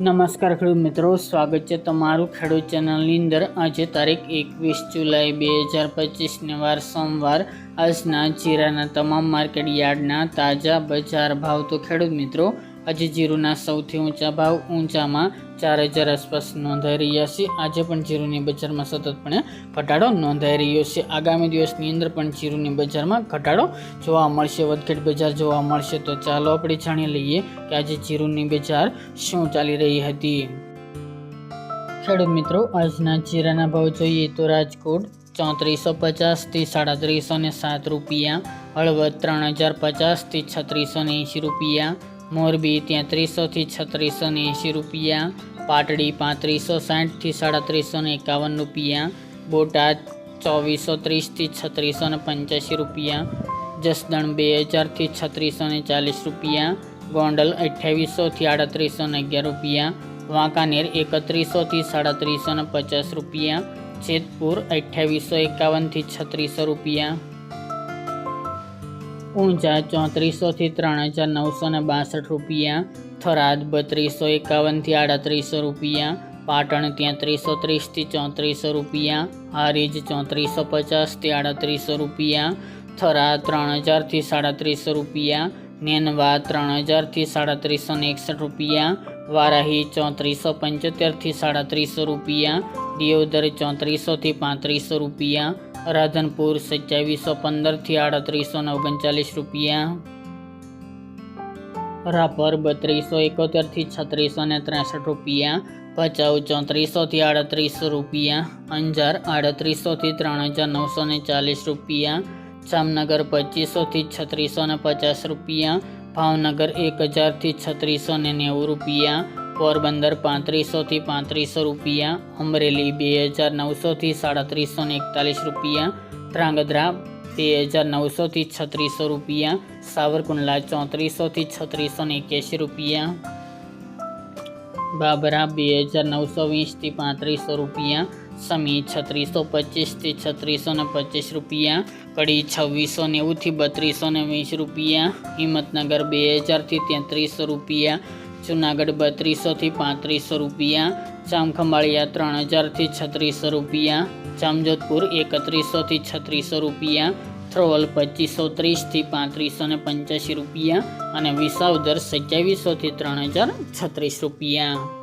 નમસ્કાર ખેડૂત મિત્રો, સ્વાગત છે તમારું ખેડૂત ચેનલની અંદર. આજે તારીખ એકવીસ જુલાઈ બે હજાર પચીસને વાર સોમવાર. આજના જીરાના તમામ માર્કેટ યાર્ડના તાજા બજાર ભાવ. તો ખેડૂત મિત્રો આજે જીરુના સૌથી ઊંચા ભાવ ઊંચામાં ચાર હજાર આસપાસ નોંધાઈ રહ્યા છે. આજે પણ જીરુની બજારમાં સતતપણે ઘટાડો નોંધાઈ રહ્યો છે. આગામી દિવસની અંદર પણ જીરુની બજારમાં ઘટાડો જોવા મળશે. વધઘેટ બજાર જોવા મળશે. તો ચાલો આપણે જાણી લઈએ કે આજે જીરુની બજાર શું ચાલી રહી હતી. ખેડૂત મિત્રો, આજના જીરાના ભાવ જોઈએ તો રાજકોટ ચોત્રીસો પચાસથી સાડત્રીસો ને સાત રૂપિયા, હળવદ ત્રણ હજાર પચાસથી છત્રીસો ને એંશી રૂપિયા મોરબી તેત્રીસોથી છત્રીસો ને એંશી રૂપિયા, પાટડી પાંત્રીસો સાઠથી સાડત્રીસો ને એકાવન રૂપિયા, બોટાદ ચોવીસો ત્રીસથી છત્રીસો ને પંચ્યાસી રૂપિયા, જસદણ બે હજારથી છત્રીસો ને ચાલીસ રૂપિયા, ગોંડલ અઠ્યાવીસોથી આડત્રીસો ને અગિયાર રૂપિયા, વાંકાનેર એકત્રીસોથી સાડત્રીસો ને પચાસ રૂપિયા, જેતપુર અઠ્યાવીસો એકાવનથી છત્રીસો રૂપિયા. ઊંઝા ચોત્રીસોથી ત્રણ હજાર નવસો ને બાસઠ રૂપિયા, થરાદ બત્રીસો એકાવનથી આડત્રીસો રૂપિયા, પાટણ ત્યાંત્રીસો ત્રીસથી ચોત્રીસો રૂપિયા, હારીજ ચોત્રીસો પચાસથી આડત્રીસો રૂપિયા, થરા ત્રણ હજારથી સાડત્રીસો રૂપિયા, નેનવા ત્રણ હજારથી સાડત્રીસો ને એકસઠ રૂપિયા, વારાહી ચોત્રીસો પંચોતેરથી સાડત્રીસો રૂપિયા, દિયોદર ચોત્રીસોથી પાંત્રીસો રૂપિયા રાધનપુર સત્યાવીસો પંદરથી આડત્રીસો ને ઓગણચાલીસ રૂપિયા. રાપર બત્રીસો એકોતેરથી છત્રીસો ને ત્રેસઠ રૂપિયા. ભચાઉ ચોત્રીસોથી આડત્રીસો રૂપિયા. અંજાર આડત્રીસોથી ત્રણ હજાર નવસો ને ચાલીસ રૂપિયા. જામનગર પચીસોથી છત્રીસો ને પચાસ રૂપિયા. ભાવનગર એક હજારથી છત્રીસો ને નેવું રૂપિયા. પોરબંદર પાંત્રીસોથી પાંત્રીસો રૂપિયા, અમરેલી બે હજાર નવસોથી સાડત્રીસો ને એકતાલીસ રૂપિયા, ધ્રાંગધ્રા બે હજાર નવસોથી છત્રીસો રૂપિયા, સાવરકુંડલા ચોત્રીસોથી છત્રીસો ને એક્યાસી રૂપિયા, બાબરા બે હજાર નવસો વીસથી પાંત્રીસો રૂપિયા, સમી છત્રીસો પચીસથી છત્રીસો ને પચીસ રૂપિયા, કડી છવ્વીસો નેવુંથી બત્રીસો ને વીસ રૂપિયા, હિંમતનગર બે હજારથી તેત્રીસો રૂપિયા જુનાગઢ બત્રીસોથી પાંત્રીસો રૂપિયા, જામખંભાળિયા ત્રણ હજારથી છત્રીસો રૂપિયા, જામજોધપુર એકત્રીસોથી છત્રીસો રૂપિયા થ્રોલ પચીસો ત્રીસથી પાંત્રીસો ને પંચ્યાસી રૂપિયા અને વિસાવદર સત્યાવીસોથી ત્રણ હજાર છત્રીસ રૂપિયા.